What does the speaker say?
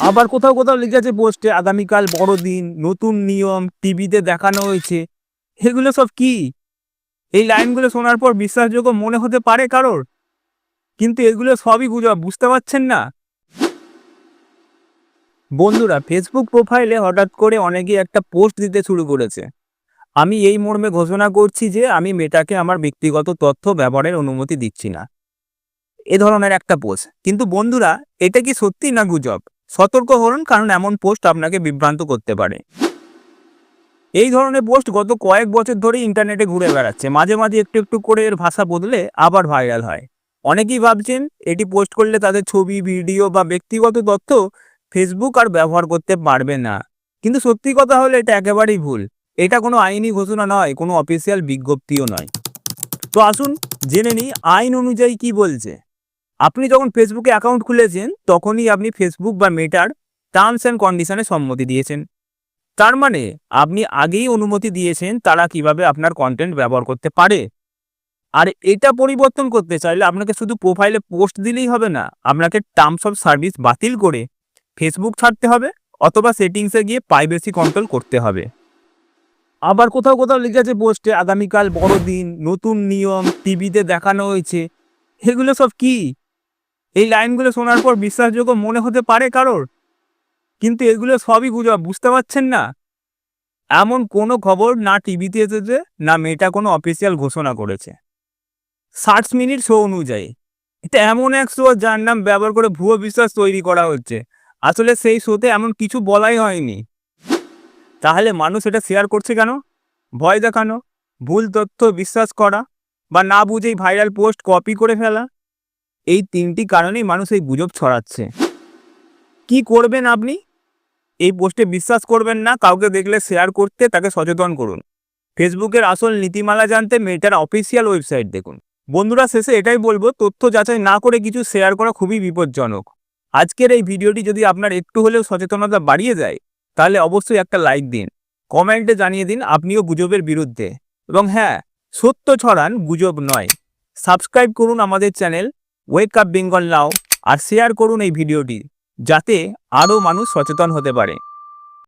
আবার কোথাও কোথাও লিখেছে পোস্টে আগামীকাল বড়দিন, নতুন নিয়ম টিভিতে দেখানো হয়েছে। এগুলো সব কি? এই লাইনগুলো শোনার পর বিশ্বাসযোগ্য মনে হতে পারে কারোর? কিন্তু এগুলো সবই গুজব, বুঝতে পারছেন না? বন্ধুরা ফেসবুক প্রোফাইলে হঠাৎ করে অনেকেই একটা পোস্ট দিতে শুরু করেছে। আমি এই মর্মে ঘোষণা করছি যে আমি মেটাকে আমার ব্যক্তিগত তথ্য ব্যবহারের অনুমতি দিচ্ছি না। এ ধরনের একটা পোস্ট কিন্তু বন্ধুরা, এটা কি সত্যি না গুজব? সতর্ক হন, কারণ এমন পোস্ট আপনাকে বিভ্রান্ত করতে পারে। এই ধরনের পোস্ট গত কয়েক বছর ধরে ইন্টারনেটে ঘুরে বেড়াচ্ছে। মাঝে মাঝে একটু একটু করে এর ভাষা বদলে আবার ভাইরাল হয়। অনেকেই ভাবছেন এটি পোস্ট করলে তাদের ছবি, ভিডিও বা ব্যক্তিগত তথ্য ফেসবুক আর ব্যবহার করতে পারবে না। কিন্তু সত্যি কথা হলো এটা একেবারেই ভুল। এটা কোনো আইনি ঘোষণা নয়, কোনো অফিসিয়াল বিজ্ঞপ্তিও নয়। তো আসুন জেনে নিই আইন অনুযায়ী কি বলছে। আপনি যখন ফেসবুকে অ্যাকাউন্ট খুলেছেন, তখনই আপনি ফেসবুক বা মেটার টার্মস অ্যান্ড কন্ডিশনে সম্মতি দিয়েছেন। তার মানে আপনি আগেই অনুমতি দিয়েছেন তারা কীভাবে আপনার কন্টেন্ট ব্যবহার করতে পারে। আর এটা পরিবর্তন করতে চাইলে আপনাকে শুধু প্রোফাইলে পোস্ট দিলেই হবে না, আপনাকে টার্মস অফ সার্ভিস বাতিল করে ফেসবুক ছাড়তে হবে অথবা সেটিংসে গিয়ে প্রাইভেসি কন্ট্রোল করতে হবে। আবার কোথাও কোথাও লিখেছে পোস্টে আগামীকাল বড়দিন, নতুন নিয়ম টিভিতে দেখানো হয়েছে। এগুলো সব কি? এই লাইনগুলো শোনার পর বিশ্বাসযোগ্য মনে হতে পারে কারোর? কিন্তু এগুলো সবই গুজব, বুঝতে পারছেন না? এমন কোনো খবর না টিভিতে এসেছে, না মেয়েটা কোনো অফিসিয়াল ঘোষণা করেছে। ষাট মিনিট শো অনুযায়ী। এটা এমন এক শো যার নাম ব্যবহার করে ভুয়ো বিশ্বাস তৈরি করা হচ্ছে। আসলে সেই শোতে এমন কিছু বলাই হয়নি। তাহলে মানুষ এটা শেয়ার করছে কেন? ভয় দেখানো, ভুল তথ্য বিশ্বাস করা, বা না বুঝেই ভাইরাল পোস্ট কপি করে ফেলা? এই তিনটি কারণেই মানুষ এই গুজব ছড়াচ্ছে। কি করবেন আপনি? এই পোস্টে বিশ্বাস করবেন না, কাউকে দেখলে শেয়ার করতে তাকে সচেতন করুন। ফেসবুকের আসল নীতিমালা জানতে মেটার অফিসিয়াল ওয়েবসাইট দেখুন। বন্ধুরা, শেষে এটাই বলব, তথ্য যাচাই না করে কিছু শেয়ার করা খুবই বিপজ্জনক। আজকের এই ভিডিওটি যদি আপনার একটু হলেও সচেতনতা বাড়িয়ে যায় তাহলে অবশ্যই একটা লাইক দিন। কমেন্টে জানিয়ে দিন আপনিও গুজবের বিরুদ্ধে। এবং হ্যাঁ সত্য ছড়ান গুজব নয়। সাবস্ক্রাইব করুন আমাদের channel wake up Bengal now আর শেয়ার করুন এই ভিডিওটি যাতে আরও মানুষ সচেতন হতে পারে।